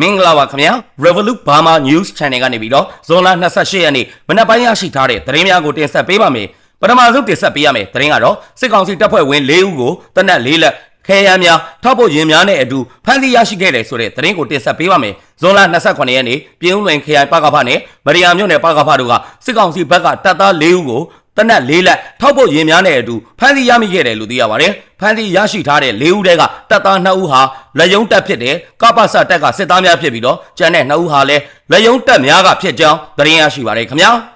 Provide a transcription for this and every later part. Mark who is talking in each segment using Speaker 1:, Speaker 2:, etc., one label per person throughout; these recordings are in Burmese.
Speaker 1: မင်္ဂလာပါခင်ဗျာ Revolut Burma News Channel ကနေပြီးတော့ဇွန်လ28ရက်နေ့မနက်ပိုင်းရရှိထားတဲ့သတင်းများကိုတင်ဆက်ပေးပါမယ်ပထမဆုံးတင်ဆက်ပေးရမယ်သတင်းကတော့စစ်ကောင်စီတပ်ဖွဲ့ဝင်၄ဦးကိုတနက်၄လက်ခဲယမ်းများထောက်ပို့ရင်များနဲ့အတူဖမ်းဆီးရရှိခဲ့တယ်ဆိုတဲ့သတင်းကိုတင်ဆက်ပေးပါမယ်ဇွန်လ28ရက်နေ့ပြည်ဦးလွင်ခရိုင်ပကဖနဲ့မရိယာမြို့နယ်ပကဖတို့ကစစ်ကောင်စီဘက်ကတပ်သား၄ဦးကို တနက်၄လက်ထောက်ပို့ရင်များနဲ့အတူဖမ်းဆီးရမိခဲ့တယ်လို့သိရပါတယ်။ဖမ်းဆီးရရှိထားတဲ့၄ဦးတည်းကတပ်သား2ဦးဟာလက်ယုံတက်ဖြစ်တယ်။ကပ္ပစတက်ကစစ်သားများဖြစ်ပြီးတော့ကျန်တဲ့2ဦးဟာလည်းလက်ယုံတက်များကဖြစ်ကြောင်းသတင်းရရှိပါတယ်ခင်ဗျာ။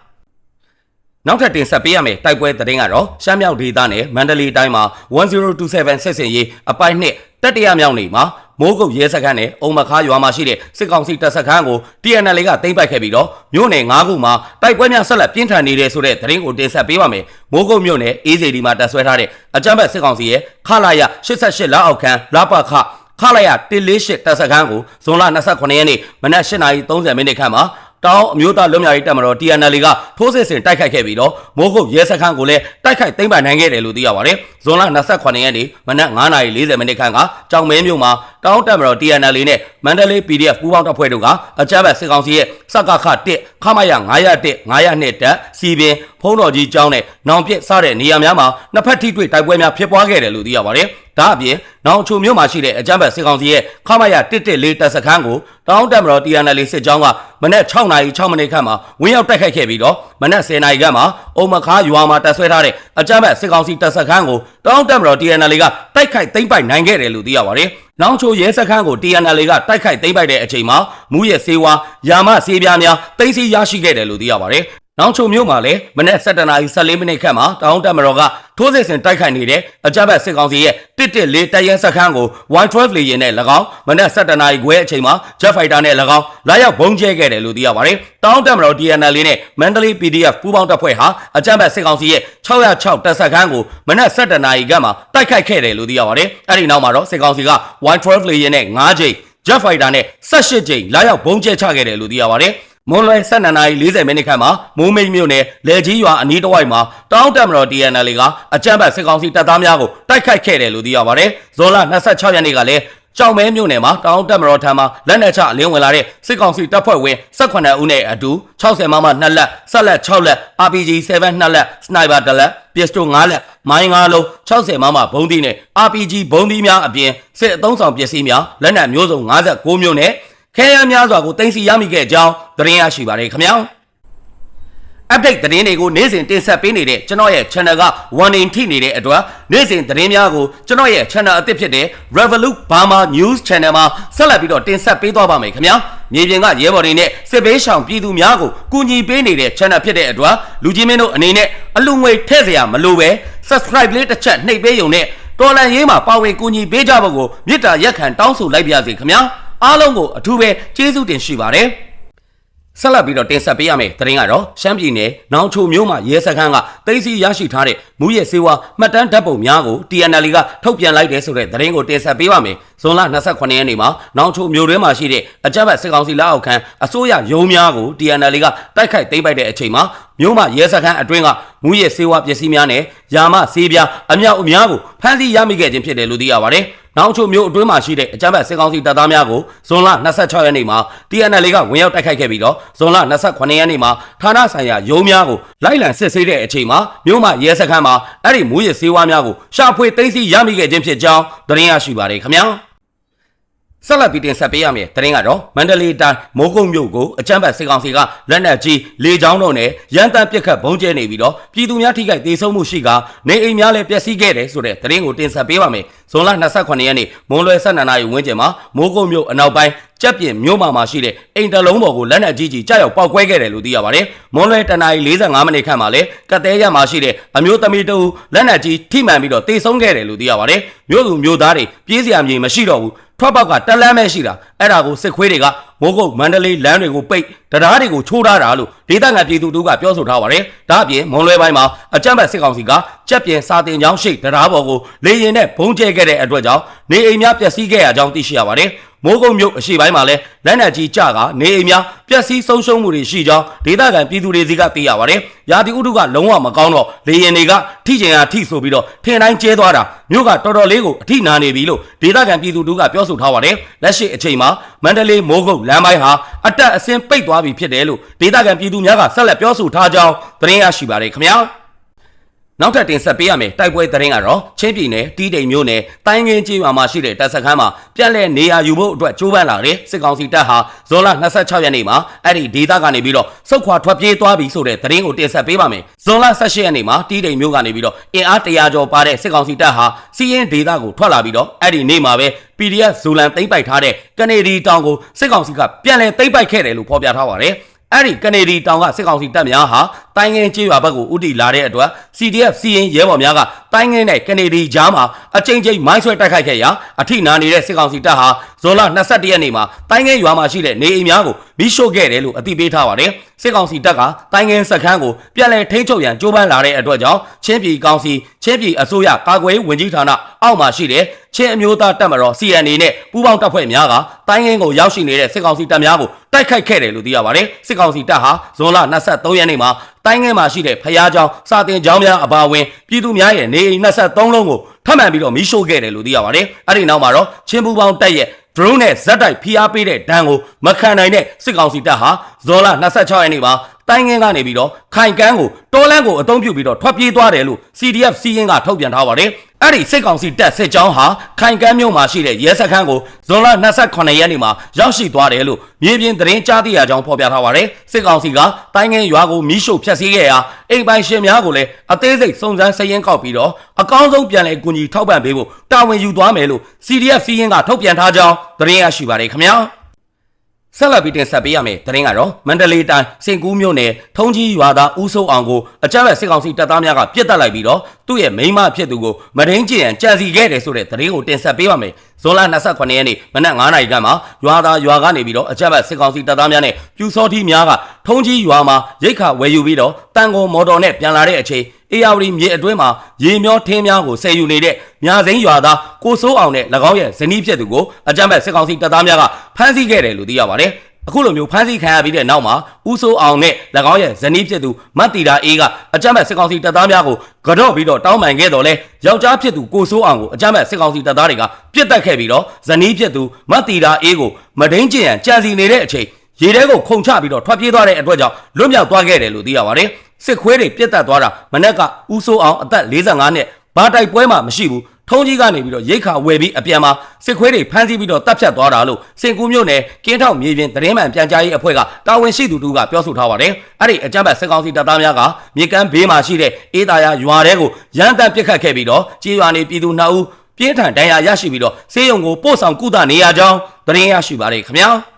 Speaker 1: နောက်ထပ်တင်ဆက်ပေးရမယ်တိုက်ပွဲသတင်းကတော့ရှမ်းမြောက်ဒေသနဲ့မန္တလေးတိုင်းမှာ1027ဆက်စင်ရေးအပိုင်းနှစ်တက်တရမြောက်နေမှာ မိုးကုတ်ရဲစခန်းနဲ့အုံမခါရွာမှာရှိတဲ့စစ်ကောင်စီတပ်စခန်းကို TNL ကသိမ်းပိုက်ခဲ့ပြီးတော့မြို့နယ်9ခုမှာတိုက်ပွဲများဆက်လက်ပြင်းထန်နေတဲ့ဆိုတဲ့သတင်းကိုတင်ဆက်ပေးပါမယ်။မိုးကုတ်မြို့နယ်အေးစေဒီမှာတပ်ဆွဲထားတဲ့အကြမ်းဖက်စစ်ကောင်စီရဲ့ခလာရ88လက်အောက်ခံလပခခလာရ148တပ်စခန်းကိုဇွန်လ29ရက်နေ့မနက်8:30မိနစ်ခန့်မှာ တောင်အမျိုးသားလွတ်မြောက်ရေးတပ်မတော် TNL ကထိုးစစ်ဆင်တိုက်ခိုက်ခဲ့ပြီးတော့မိုးကုတ်ရဲစခန်းကိုလည်းတိုက်ခိုက်သိမ်းပိုက်နိုင်ခဲ့တယ်လို့သိရပါတယ်။ဇွန်လ28ရက်နေ့မနက်9:40မိနစ်ခန့်ကကြောင်မဲမြို့မှာတောင်တပ်မတော် TNL နဲ့မန္တလေး PDF ပူးပေါင်းတပ်ဖွဲ့တို့ကအကြမ်းဖက်စစ်ကောင်စီရဲ့စကခ1ခမရ901 902တပ်စီပင်ဖုံးတော်ကြီးကျောင်းနဲ့နောင်ပြစ်စတဲ့နေရာများမှာနှစ်ဖက်ထိတွေ့တိုက်ပွဲများဖြစ်ပွားခဲ့တယ်လို့သိရပါတယ်။ ဒါအပြင်နောင်ချိုမြို့မှာရှိတဲ့အကြမ်းဖက်စစ်ကောင်စီရဲ့ခမရ114တပ်စခန်းကိုတောင်တပ်မတော် TNL စစ်ကြောင်းကမနက်6:06မိနစ်ခန့်မှာဝင်းရောက်တိုက်ခိုက်ခဲ့ပြီးတော့မနက်10:00ခန့်မှာအုံမခါရွာမှာတပ်ဆွဲထားတဲ့အကြမ်းဖက်စစ်ကောင်စီတပ်စခန်းကိုတောင်တပ်မတော် TNL ကတိုက်ခိုက်သိမ်းပိုက်နိုင်ခဲ့တယ်လို့သိရပါတယ်။နောင်ချိုရဲစခန်းကို TNL ကတိုက်ခိုက်သိမ်းပိုက်တဲ့အချိန်မှာမူရဲ့စေဝါယာမစေးပြားများသိမ်းဆည်းရရှိခဲ့တယ်လို့သိရပါတယ်။ နောင်ချုံမြို့မှာလည်းမနက်7:14မိနစ်ခန့်မှာတောင်တက်မတော်ကထိုးစစ်ဆင်တိုက်ခိုက်နေတဲ့အကြမ်းဖက်စစ်ကောင်စီရဲ့114တပ်ရင်းစခန်းကို Y12 လေယာဉ်နဲ့၎င်းမနက်7:00ခွဲအချိန်မှာ Jet Fighter နဲ့၎င်းလာရောက်ဘုံကျဲခဲ့တယ်လို့သိရပါတယ်။တောင်တက်မတော် DNL နဲ့ Mandalay PDF ပူးပေါင်းတပ်ဖွဲ့ဟာအကြမ်းဖက်စစ်ကောင်စီရဲ့606တပ်စခန်းကိုမနက်7:00ခန့်မှာတိုက်ခိုက်ခဲ့တယ်လို့သိရပါတယ်။အဲဒီနောက်မှာတော့စစ်ကောင်စီက Y12 လေယာဉ်နဲ့9ကြိမ် Jet Fighter နဲ့18ကြိမ်လာရောက်ဘုံကျဲချခဲ့တယ်လို့သိရပါတယ်။ မွန်လွယ်12နာရီ40မိနစ်ခန့်မှာမိုးမိတ်မြို့နယ်လေကြီးရွာအနီးတစ်ဝိုက်မှာတောင်းတက်မတော် TNL ကအကြမ်းဖက်စစ်ကောင်စီတပ်သားများကိုတိုက်ခိုက်ခဲ့တယ်လို့သိရပါတယ်။ဇွန်လ26ရက်နေ့ကလည်းကြောင်မဲမြို့နယ်မှာတောင်းတက်မတော်ထံမှာလက်နက်ချအလင်းဝင်လာတဲ့စစ်ကောင်စီတပ်ဖွဲ့ဝင်18ဦးနဲ့အတူ60မမ2လက်ဆက်လက်6လက် RPG 7 2လက်စနိုက်ပါ1လက်ပစ္စတို5လက်မိုင်း5လုံး60မမဘုံသီးနဲ့ RPG ဘုံသီးများအပြင်စစ်အုံဆောင်ပစ္စည်းများလက်နက်မျိုးစုံ56မျိုးနဲ့ ခဲယမ်းများစွာကိုတင်စီရမိခဲ့ကြောင်းသတင်းရရှိပါတယ်ခင်ဗျာ update သတင်းတွေကိုနေ့စဉ်တင်ဆက်ပေးနေတဲ့ကျွန်တော်ရဲ့ channel က warning ထိနေတဲ့အတွက်နေ့စဉ်သတင်းများကိုကျွန်တော်ရဲ့ channel အသစ်ဖြစ်တဲ့ Revolut Burma News Channel မှာဆက်လက်ပြီးတော့တင်ဆက်ပေးသွားပါမယ်ခင်ဗျာမြေပြင်ကရဲဘော်တွေနဲ့စစ်ဘေးရှောင်ပြည်သူများကိုကူညီပေးနေတဲ့ channel ဖြစ်တဲ့အတွက်လူကြီးမင်းတို့အနေနဲ့အလူငွေထည့်စရာမလိုပဲ subscribe လေးတစ်ချက်နှိပ်ပေးရုံနဲ့တော်လန်ရေးမှာပါဝင်ကူညီပေးကြဖို့ကိုမေတ္တာရက်ခံတောင်းဆိုလိုက်ပါရစေခင်ဗျာ အားလုံးကိုအထူးပဲကျေးဇူးတင်ရှိပါတယ်ဆက်လက်ပြီးတော့တင်ဆက်ပေးရမယ်သတင်းကတော့ရှမ်းပြည်နယ်နောင်ချိုမြို့မှာရဲစခန်းကတိတ်စီရရှိထားတဲ့မူရဲစေဝါမှတ်တမ်းဓာတ်ပုံများကို TNL ကထုတ်ပြန်လိုက်တယ်ဆိုတဲ့သတင်းကိုတင်ဆက်ပေးပါမယ် ဇွန်လ28ရက်နေ့မှာနောင်ချိုမြို့တွင်းမှာရှိတဲ့အကြမ်းဖက်စစ်ကောင်စီလက်အောက်ခံအစိုးရရုံးများကို TNL ကတိုက်ခိုက်သိမ်းပိုက်တဲ့အချိန်မှာမြို့မှာရဲစခန်းအတွင်းကမူရဲစေဝါပစ္စည်းများနဲ့ယာမဆေးပြားအမြောက်အများကိုဖမ်းဆီးရမိခဲ့ခြင်းဖြစ်တယ်လို့သိရပါတယ်နောင်ချိုမျိုးအတွင်းမှာရှိတဲ့အကြမ်းဖက်စစ်ကောင်စီတပ်သားများကိုဇွန်လ26ရက်နေ့မှာ TNL ကဝင်ရောက်တိုက်ခိုက်ခဲ့ပြီးတော့ဇွန်လ28ရက်နေ့မှာဌာနဆိုင်ရာရုံးများကိုလိုက်လံစစ်ဆေးတဲ့အချိန်မှာမြို့မှာရဲစခန်းမှာအဲ့ဒီမူရစေးဝါးများကိုရှာဖွေသိမ်းဆည်းရမိခဲ့ခြင်းဖြစ်ကြောင်းသတင်းရရှိပါတယ်ခင်ဗျာ ဆက်လက်ပြီးတင်ဆက်ပေးရမယ်တရင်ကတော့မန္တလေးတိုင်းမိုးကုတ်မြို့ကိုအကြမ်းဖက်စစ်ကောင်စီကလက်နက်ကြီးလေကြောင်းတို့နဲ့ရန်တမ်းပစ်ခတ်ဘုံကျဲနေပြီးတော့ပြည်သူများထိခိုက်ဒေဆုံးမှုရှိကနေအိမ်များလည်းပျက်စီးခဲ့တယ်ဆိုတဲ့တရင်ကိုတင်ဆက်ပေးပါမယ် ဇွန်လ28ရက်နေ့မွန်လွယ်12နာရီဝန်းကျင်မှာမိုးကုတ်မြို့အနောက်ပိုင်းကြက်ပြင်မြို့မှာမှာရှိတဲ့အိမ်တလုံးပေါ်ကိုလက်နက်ကြီးကြီးကြောက်ရောက်ပောက်ကွဲခဲ့တယ်လို့သိရပါတယ်။မွန်လွယ်တနာရီ45မိနစ်ခန့်မှာလဲကတဲရမှာရှိတဲ့အမျိုးသမီးတဦးလက်နက်ကြီးထိမှန်ပြီးတော့တေဆုံးခဲ့တယ်လို့သိရပါတယ်။မြို့သူမြို့သားတွေပြေးစရာမြေမရှိတော့ဘူး။ထွက်ပေါက်ကတက်လန်းပဲရှိတာ အဲ့ဒါကိုစစ်ခွေးတွေကမိုးကုတ်မန္တလေးလမ်းတွေကိုပိတ်တရားတွေကိုချိုးထားတာလို့ဒေသခံပြည်သူတို့ကပြောဆိုထားပါတယ်။ဒါအပြင်မွန်လွယ်ပိုင်းမှာအကြမ်းဖက်စစ်ကောင်စီကကြက်ပြင်စာတင်ကျောင်းရှိတရားပေါ်ကိုလေရင်နဲ့ဘုံကျဲခဲ့တဲ့အတွက်ကြောင့်နေအိမ်များပျက်စီးခဲ့ရကြောင်းသိရှိရပါတယ်။ မိုးကုတ်မြို့အရှိပိုင်းမှာလည်းလက်နက်ကြီးကြကနေအိမ်များပျက်စီးဆုံးရှုံးမှုတွေရှိကြောင်းဒေသခံပြည်သူတွေစီကသိရပါတယ်။ရာသီဥတုကလုံးဝမကောင်းတော့လေရင်တွေကထိကျင်ရာထိဆိုပြီးတော့ထင်တိုင်းကျဲသွားတာမြို့ကတော်တော်လေးကိုအထိနာနေပြီလို့ဒေသခံပြည်သူတို့ကပြောဆိုထားပါတယ်။လက်ရှိအချိန်မှာမန္တလေးမိုးကုတ်လမ်းပိုင်းဟာအတက်အဆင်းပိတ်သွားပြီဖြစ်တယ်လို့ဒေသခံပြည်သူများကဆက်လက်ပြောဆိုထားကြောင်းသတင်းရရှိပါတယ်ခင်ဗျာ။ နောက်ထပ်တင်ဆက်ပေးရမယ်တိုက်ပွဲသတင်းကတော့ချင်းပြည်နယ်တီးတိမ်မြို့နယ်တိုင်းငင်းကြီးရွာမှာရှိတဲ့တပ်စခန်းမှာပြက်လက်နေရာယူဖို့အတွက်ကြိုးပမ်းလာတဲ့စစ်ကောင်စီတပ်ဟာဇွန်လ26ရက်နေ့မှာအဲ့ဒီဒေသကနေပြီးတော့စုတ်ခွာထွက်ပြေးသွားပြီဆိုတဲ့သတင်းကိုတင်ဆက်ပေးပါမယ်ဇွန်လ18ရက်နေ့မှာတီးတိမ်မြို့ကနေပြီးတော့အင်အား100ကျော်ပါတဲ့စစ်ကောင်စီတပ်ဟာစီးရင်ဒေသကိုထွက်လာပြီးတော့အဲ့ဒီနေ့မှာပဲ PDF ဇူလန်သိမ့်ပိုက်ထားတဲ့ကနေဒီတောင်ကိုစစ်ကောင်စီကပြန်လည်သိမ့်ပိုက်ခဲ့တယ်လို့ဖော်ပြထားပါတယ် အဲ့ဒီကနေဒီတောင်ကစစ်ကောင်စီတပ်များဟာတိုင်းငင်းကျေးရွာဘက်ကိုဥတီလာတဲ့အတွက် CDF စီရင်ရဲဘော်များကတိုင်းငင်းနဲ့ကနေဒီကြားမှာအကြိမ်ကြိမ်မိုင်းဆွဲတိုက်ခိုက်ခဲ့ရာအထိနာနေတဲ့စစ်ကောင်စီတပ်ဟာဇွန်လ22ရက်နေ့မှာတိုင်းငင်းရွာမှာရှိတဲ့နေအိမ်များကိုမိရှို့ခဲ့တယ်လို့အသိပေးထားပါတယ် စစ်ကောင်စီတပ်ကတိုင်းငင်းစခန်းကိုပြန်လည်ထိန်းချုပ်ရန်ကြိုးပမ်းလာတဲ့အတွက်ကြောင့်ချင်းပြည်ကောင်စီချင်းပြည်အစိုးရကာကွယ်ဝင်ကြီးဌာနအောက်မှာရှိတဲ့ချင်းအမျိုးသားတပ်မတော် CNA နဲ့ပူးပေါင်းတပ်ဖွဲ့များကတိုင်းငင်းကိုရောက်ရှိနေတဲ့စစ်ကောင်စီတပ်များကိုတိုက်ခိုက်ခဲ့တယ်လို့သိရပါတယ်စစ်ကောင်စီတပ်ဟာဇွန်လ23ရက်နေ့မှာတိုင်းငင်းမှာရှိတဲ့ဖျားကြောင်စာတင်ကြောင်များအပါအဝင်ပြည်သူများရဲ့နေအိမ်23လုံးကိုထပ်မံပြီးတော့မီးရှို့ခဲ့တယ်လို့သိရပါတယ်အဲ့ဒီနောက်မှာတော့ချင်းပူးပေါင်းတပ်ရဲ့ drone နဲ့ဇက်တိုက်ဖိအားပေးတဲ့ဒဏ်ကိုမခံနိုင်တဲ့စစ်ကောင်စီတပ်ဟာဇော်လ26ရက်နေ့မှာတိုင်းငင်းကနေပြီးတော့ခိုင်ကန်းကိုတောလန်းကိုအုံပြုပြီးတော့ထွက်ပြေးသွားတယ်လို့ CDF စီးရင်ကထုတ်ပြန်ထားပါတယ်။ အဲ့ဒီစစ်ကောင်စီတပ်စစ်ကြောင်းဟာခိုင်ကန်းမြို့မှာရှိတဲ့ရဲစခန်းကိုဇွန်လ28ရက်နေ့မှာရောက်ရှိသွားတယ်လို့မြေပြင်သတင်းကြားသိရကြောင်းဖော်ပြထားပါတယ်။စစ်ကောင်စီကတိုင်းငင်းရွာကိုမီးရှို့ဖျက်ဆီးခဲ့ရာအိမ်ပိုင်ရှင်များကိုလည်းအသေးစိတ်စုံစမ်းစရင်ကောက်ပြီးတော့အကောင်းဆုံးပြန်လည်ကူညီထောက်ပံ့ပေးဖို့တာဝန်ယူသွားမယ်လို့ CDF စီးရင်ကထုတ်ပြန်ထားကြောင်းသတင်းရရှိပါတယ်ခင်ဗျာ။ ဆက်လက်ပြီးတင်ဆက်ပေးရမယ်သတင်းကတော့မန္တလေးတိုင်းစင်ကူးမြို့နယ်ထုံးကြီးရွာသားဦးစိုးအောင်ကိုအကြမ်းဖက်စစ်ကောင်စီတပ်သားများကပြစ်တက်လိုက်ပြီးတော့သူ့ရဲ့မိန်းမဖြစ်သူကိုမဒိန်ကျင်ရန်ကြံစီခဲ့တယ်ဆိုတဲ့သတင်းကိုတင်ဆက်ပေးပါမယ်ဇွန်လ28ရက်နေ့မနက်9:00နာရီခန့်မှာရွာသားရွာကနေပြီးတော့အကြမ်းဖက်စစ်ကောင်စီတပ်သားများနဲ့ပြူစောထီးများကထုံးကြီးရွာမှာရိတ်ခါဝယ်ယူပြီးတော့တန်ကုန်မော်တော်နဲ့ပြန်လာတဲ့အချိန် အေယာဝတီမြေအတွင်းမှာရေမျောထင်းများကိုဆယ်ယူနေတဲ့မြစိမ်းရွာသားကိုစိုးအောင်နဲ့၎င်းရဲ့ဇနီးဖြစ်သူကိုအကြမ်းဖက်စစ်ကောင်စီတပ်သားများကဖမ်းဆီးခဲ့တယ်လို့သိရပါတယ်။အခုလိုမျိုးဖမ်းဆီးခံရပြီးတဲ့နောက်မှာဦးစိုးအောင်နဲ့၎င်းရဲ့ဇနီးဖြစ်သူမတ်တီတာအေးကအကြမ်းဖက်စစ်ကောင်စီတပ်သားများကိုကြော့ပြီးတော့တောင်းပန်ခဲ့တော်လဲယောက်ျားဖြစ်သူကိုစိုးအောင်ကိုအကြမ်းဖက်စစ်ကောင်စီတပ်သားတွေကပြစ်တက်ခဲ့ပြီးတော့ဇနီးဖြစ်သူမတ်တီတာအေးကိုမဒိန်ကျင်ရန်ကြံစီနေတဲ့အချိန် ရေထဲကိုခုန်ချပြီးတော့ထွက်ပြေးသွားတဲ့အတွက်ကြောင့်လွတ်မြောက်သွားခဲ့တယ်လို့သိရပါတယ်။စစ်ခွေးတွေပြစ်တက်သွားတာမနေ့ကဦးစိုးအောင်အသက်45နှစ်ဘာတိုက်ပွဲမှမရှိဘူးထုံးကြီးကနေပြီးတော့ရိတ်ခါဝယ်ပြီးအပြန်မှာစစ်ခွေးတွေဖမ်းဆီးပြီးတော့တပ်ဖြတ်သွားတာလို့စင်ကူးမြို့နယ်ကင်းထောက်မြေပြင်သတင်းမှန်ပြန်ကြားရေးအဖွဲ့ကတာဝန်ရှိသူတို့ကပြောဆိုထားပါတယ်။အဲ့ဒီအကြမ်းဖက်စစ်ကောင်စီတပ်သားများကမြေကမ်းဘေးမှာရှိတဲ့အေးသာယာရွာတဲကိုရန်တမ်းပစ်ခတ်ခဲ့ပြီးတော့ကြေးရွာနေပြည်သူ2ဦးပြင်းထန်ဒဏ်ရာရရှိပြီးတော့ဆေးရုံကိုပို့ဆောင်ကုသနေရကြောင်းသတင်းရရှိပါတယ်ခင်ဗျာ။